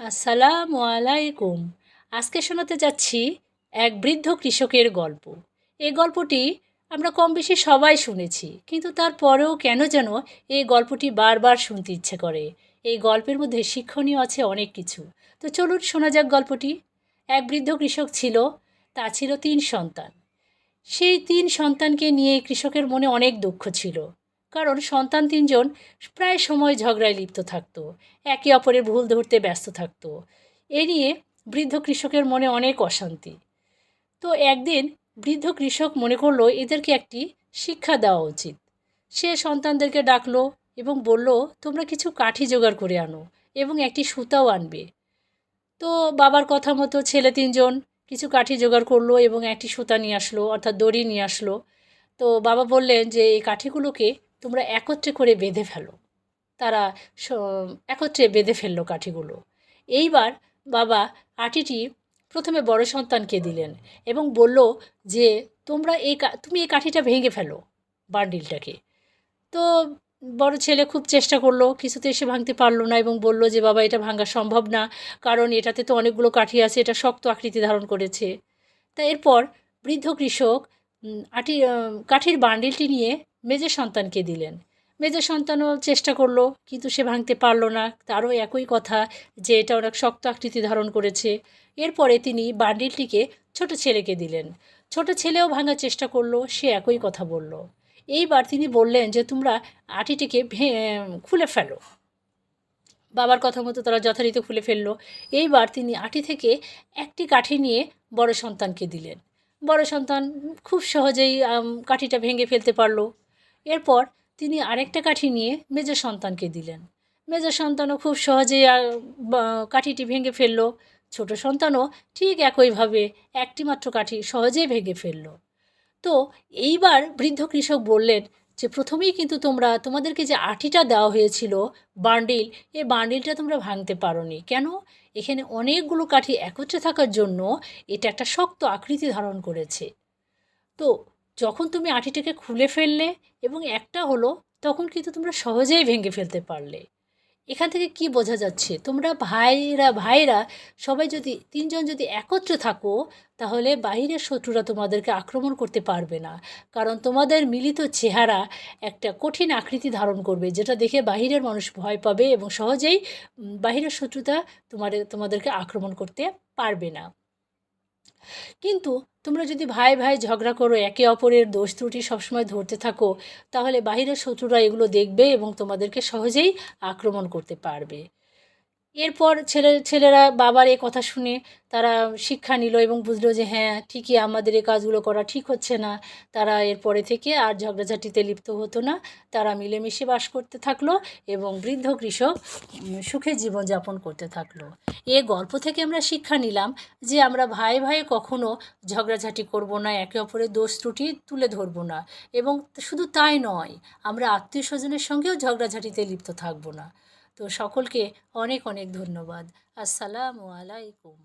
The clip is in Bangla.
আসসালামু আলাইকুম। আজকে শোনাতে যাচ্ছি এক বৃদ্ধ কৃষকের গল্প। এই গল্পটি আমরা কম বেশি সবাই শুনেছি, কিন্তু তারপরেও কেন যেন এই গল্পটি বারবার শুনতে ইচ্ছে করে। এই গল্পের মধ্যে শিক্ষণীয় আছে অনেক কিছু। তো চলুন শোনা যাক গল্পটি। এক বৃদ্ধ কৃষক ছিল তা ছিল তিন সন্তান। সেই তিন সন্তানকে নিয়ে কৃষকের মনে অনেক দুঃখ ছিল। কারণ সন্তান তিনজন প্রায় সময় ঝগড়ায় লিপ্ত থাকতো, একে অপরের ভুল ধরতে ব্যস্ত থাকতো। এ নিয়ে বৃদ্ধ কৃষকের মনে অনেক অশান্তি। তো একদিন বৃদ্ধ কৃষক মনে করল এদেরকে একটি শিক্ষা দেওয়া উচিত। সে সন্তানদেরকে ডাকলো এবং বলল, তোমরা কিছু কাঠি জোগাড় করে আনো এবং একটি সুতাও আনবে। তো বাবার কথা মতো ছেলে তিনজন কিছু কাঠি জোগাড় করল এবং একটি সুতা নিয়ে আসলো, অর্থাৎ দড়ি নিয়ে আসলো। তো বাবা বললেন যে, এই কাঠিগুলোকে তোমরা একত্রে করে বেঁধে ফেলো। তারা একত্রে বেঁধে ফেলল কাঠিগুলো। এইবার বাবা আটিটি প্রথমে বড় সন্তানকে দিলেন এবং বলল যে, তোমরা এই তুমি এই কাঠিটা ভেঙে ফেলো বান্ডিলটাকে। তো বড় ছেলে খুব চেষ্টা করল, কিছুতে এসে ভাঙতে পারল না এবং বলল যে, বাবা, এটা ভাঙা সম্ভব না, কারণ এটাতে তো অনেকগুলো কাঠি আছে, এটা শক্ত আকৃতি ধারণ করেছে। তা এরপর বৃদ্ধ কৃষক আটি কাঠির বান্ডিলটি নিয়ে মেজের সন্তানকে দিলেন। মেজর সন্তানও চেষ্টা করল, কিন্তু সে ভাঙতে পারল না। তারও একই কথা যে এটা অনেক শক্ত আকৃতি ধারণ করেছে। এরপরে তিনি বান্ডিলটিকে ছোট ছেলেকে দিলেন। ছোট ছেলেও ভাঙার চেষ্টা করল, সে একই কথা বলল। এইবার তিনি বললেন যে, তোমরা আটিটিকে খুলে ফেলো। বাবার কথা মতো তারা যথারীতি খুলে ফেলল। এইবার তিনি আটি থেকে একটি কাঠি নিয়ে বড় সন্তানকে দিলেন। বড় সন্তান খুব সহজেই কাঠিটা ভেঙে ফেলতে পারল। এরপর তিনি আরেকটা কাঠি নিয়ে মেজ সন্তানকে দিলেন। মেজ সন্তানও খুব সহজেই কাঠিটি ভেঙে ফেলল। ছোট সন্তানও ঠিক একইভাবে একটি মাত্র কাঠি সহজেই ভেঙে ফেলল। তো এইবার বৃদ্ধ কৃষক বললেন যে, প্রথমেই কিন্তু তোমরা, তোমাদেরকে যে আটিটা দেওয়া হয়েছিল, বান্ডিল এই বান্ডিলটা তোমরা ভাঙতে পারোনি। কেন? এখানে অনেকগুলো কাঠি একত্রে থাকার জন্য এটা একটা শক্ত আকৃতি ধারণ করেছে। তো যখন তুমি আঁটিটাকে খুলে ফেললে এবং একটা হলো, তখন কিন্তু তোমরা সহজেই ভেঙে ফেলতে পারলে। এখান থেকে কি বোঝা যাচ্ছে? তোমরা ভাইরা ভাইরা সবাই যদি, তিনজন যদি একত্রে থাকো, তাহলে বাহিরের শত্রুরা তোমাদেরকে আক্রমণ করতে পারবে না। কারণ তোমাদের মিলিত চেহারা একটা কঠিন আকৃতি ধারণ করবে, যেটা দেখে বাহিরের মানুষ ভয় পাবে এবং সহজেই বাহিরের শত্রুতা তোমাদের, তোমাদেরকে আক্রমণ করতে পারবে না। কিন্তু তোমরা যদি ভাই ভাই ঝগড়া করো, একে অপরের দোষ ত্রুটি সবসময় ধরতে থাকো, তাহলে বাহিরের শত্রুরা এগুলো দেখবে এবং তোমাদেরকে সহজেই আক্রমণ করতে পারবে। এরপর ছেলে, ছেলেরা বাবার এই কথা শুনে তারা শিক্ষা নিল এবং বুঝলো যে হ্যাঁ ঠিকই আমাদের এই কাজগুলো করা ঠিক হচ্ছে না। তারা এরপরে থেকে আর ঝগড়াঝাটিতে লিপ্ত হতো না। তারা মিলেমিশে বাস করতে থাকল এবং বৃদ্ধ কৃষক সুখে জীবনযাপন করতে থাকল। এ গল্প থেকে আমরা শিক্ষা নিলাম যে আমরা ভাই ভাই কখনো ঝগড়াঝাটি করব না, একে অপরের দোষ ত্রুটি তুলে ধরবো না এবং শুধু তাই নয়, আমরা আত্মীয় স্বজনের সঙ্গেও ঝগড়াঝাটিতে লিপ্ত থাকব না। তো সকলকে অনেক অনেক ধন্যবাদ। আসসালামু আলাইকুম।